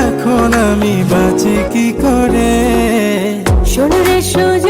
এখন আমি বাঁচি কি করে? শোনরে সুজন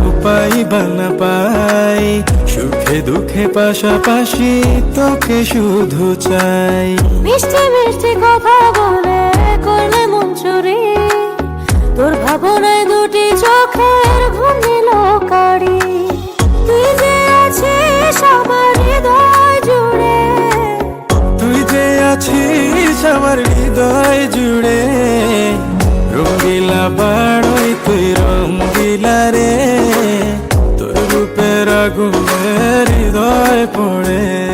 পাইবা না পাই। সুখে দুঃখে পাশাপাশি তোকে শুধু চাই। মিষ্টি মিষ্টি কথা বলে করলে মন চুরি তোর ভাবনায় দুটি চোখের ঘুম নিল কারি তুই যে আছিস আমার হৃদয় জুড়ে। তুই যে আছিস আমার হৃদয় জুড়ে। রঙ্গিলা বাড়ই তুই রঙ্গিলা রে। আগুনের হৃদয় পড়ে